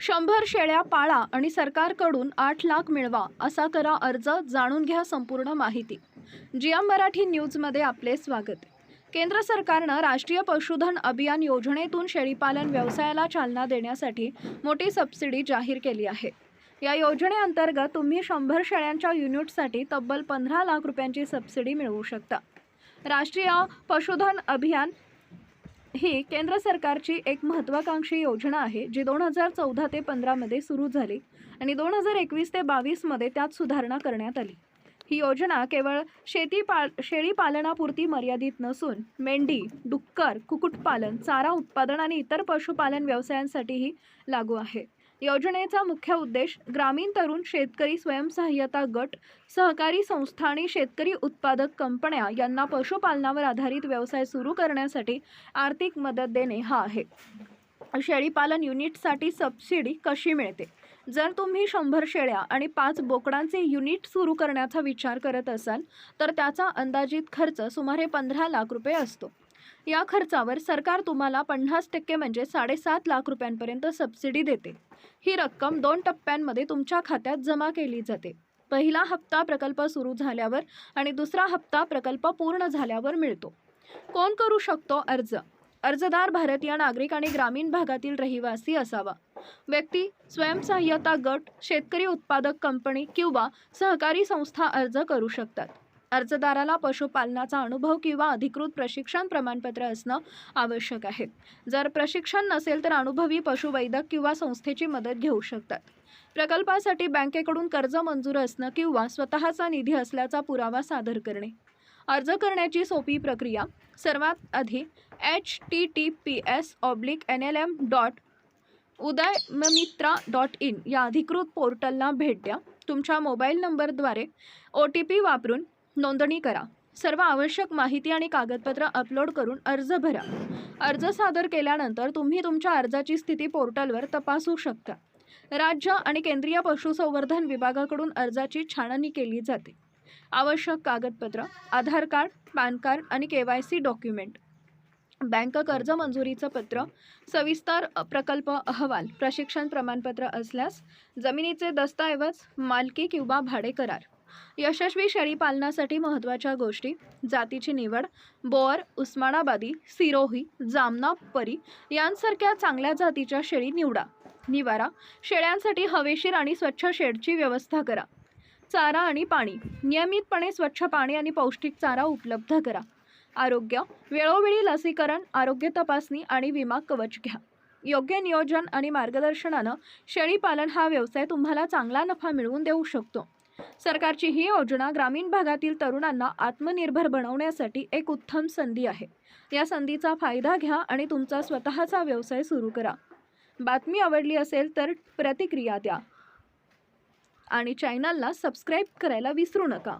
शंभर शेळ्या पाळा आणि सरकारकडून आठ लाख मिळवा असा करा अर्ज जाणून घ्या संपूर्ण माहिती. जिया मराठी न्यूजमध्ये आपले स्वागत. केंद्र सरकारनं राष्ट्रीय पशुधन अभियान योजनेतून शेळीपालन व्यवसायाला चालना देण्यासाठी मोठी सबसिडी जाहीर केली आहे. या योजनेअंतर्गत तुम्ही शंभर शेळ्यांच्या युनिटसाठी तब्बल पंधरा लाख रुपयांची सबसिडी मिळवू शकता. राष्ट्रीय पशुधन अभियान ही केंद्र सरकारची एक महत्त्वाकांक्षी योजना आहे जी दोन हजार चौदा ते पंधरामध्ये सुरू झाली आणि दोन हजार एकवीस ते बावीसमध्ये त्यात सुधारणा करण्यात आली. ही योजना केवळ शेती पाल शेळी पालनापुरती मर्यादित नसून मेंढी डुक्कर कुक्कुटपालन चारा उत्पादन आणि इतर पशुपालन व्यवसायांसाठीही लागू आहे. योजनेचा मुख्य उद्देश ग्रामीण तरुण शेतकरी स्वयंसहाय्यता गट सहकारी संस्था आणि शेतकरी उत्पादक कंपन्या यांना पशुपालनावर आधारित व्यवसाय सुरू करण्यासाठी आर्थिक मदत देणे हा आहे. शेळीपालन युनिटसाठी सबसिडी कशी मिळते? जर तुम्ही शंभर शेळ्या आणि पाच बोकडांचे युनिट सुरू करण्याचा विचार करत असाल तर त्याचा अंदाजित खर्च सुमारे पंधरा लाख रुपये असतो. या खर्चावर सरकार तुम्हाला पन्नास टक्के म्हणजे साडेसात लाख रुपयांपर्यंत सबसिडी देते. ही रक्कम दोन टप्प्यांमध्ये तुमच्या खात्यात जमा केली जाते. पहिला हप्ता प्रकल्प सुरू झाल्यावर आणि दुसरा हप्ता प्रकल्प पूर्ण झाल्यावर मिळतो. कोण करू शकतो अर्ज? अर्जदार भारतीय नागरिक आणि ग्रामीण भागातील रहिवासी असावा. व्यक्ती स्वयंसहाय्यता गट शेतकरी उत्पादक कंपनी किंवा सहकारी संस्था अर्ज करू शकतात. अर्जदाराला पशुपालनाचा अनुभव किंवा अधिकृत प्रशिक्षण प्रमाणपत्र असणं आवश्यक आहे. जर प्रशिक्षण नसेल तर अनुभवी पशुवैद्यक किंवा संस्थेची मदत घेऊ शकतात. प्रकल्पासाठी बँकेकडून कर्ज मंजूर असणं किंवा स्वतःचा निधी असल्याचा पुरावा सादर करणे. अर्ज करण्याची सोपी प्रक्रिया. सर्वात आधी H T T P S oblique N L M dot Udyamitra dot in या अधिकृत पोर्टलला भेट द्या. तुमच्या मोबाईल नंबरद्वारे ओ टी पी वापरून नोंदणी करा. सर्व आवश्यक माहिती आणि कागदपत्र अपलोड करून अर्ज भरा. अर्ज सादर केल्यानंतर तुम्ही तुमच्या अर्जाची स्थिती पोर्टलवर तपासू शकता. राज्य आणि केंद्रीय पशुसंवर्धन विभागाकडून अर्जाची छाननी केली जाते. आवश्यक कागदपत्र आधार कार्ड पॅन कार्ड आणि K Y C document. Bank कर्ज मंजुरीचं पत्र सविस्तर प्रकल्प अहवाल प्रशिक्षण प्रमाणपत्र असल्यास जमिनीचे दस्तऐवज मालकी किंवा भाडे करार यशस्वी शेळी पालनासाठी महत्त्वाच्या गोष्टी जातीची निवड बोअर उस्मानाबादी सिरोही जामना परी यांसारख्या चांगल्या जातीच्या शेळी निवडा. निवारा शेळ्यांसाठी हवेशीर आणि स्वच्छ शेडची व्यवस्था करा. चारा आणि पाणी नियमितपणे स्वच्छ पाणी आणि पौष्टिक चारा उपलब्ध करा. आरोग्य वेळोवेळी लसीकरण आरोग्य तपासणी आणि विमा कवच घ्या. योग्य नियोजन आणि मार्गदर्शनानं शेळीपालन हा व्यवसाय तुम्हाला चांगला नफा मिळवून देऊ शकतो. सरकारची ही योजना ग्रामीण भागातील तरुणांना आत्मनिर्भर बनवण्यासाठी एक उत्तम संधी आहे. या संधीचा फायदा घ्या आणि तुमचा स्वतःचा व्यवसाय सुरू करा. बातमी आवडली असेल तर प्रतिक्रिया द्या. आणि चॅनलला सबस्क्राईब करायला विसरू नका.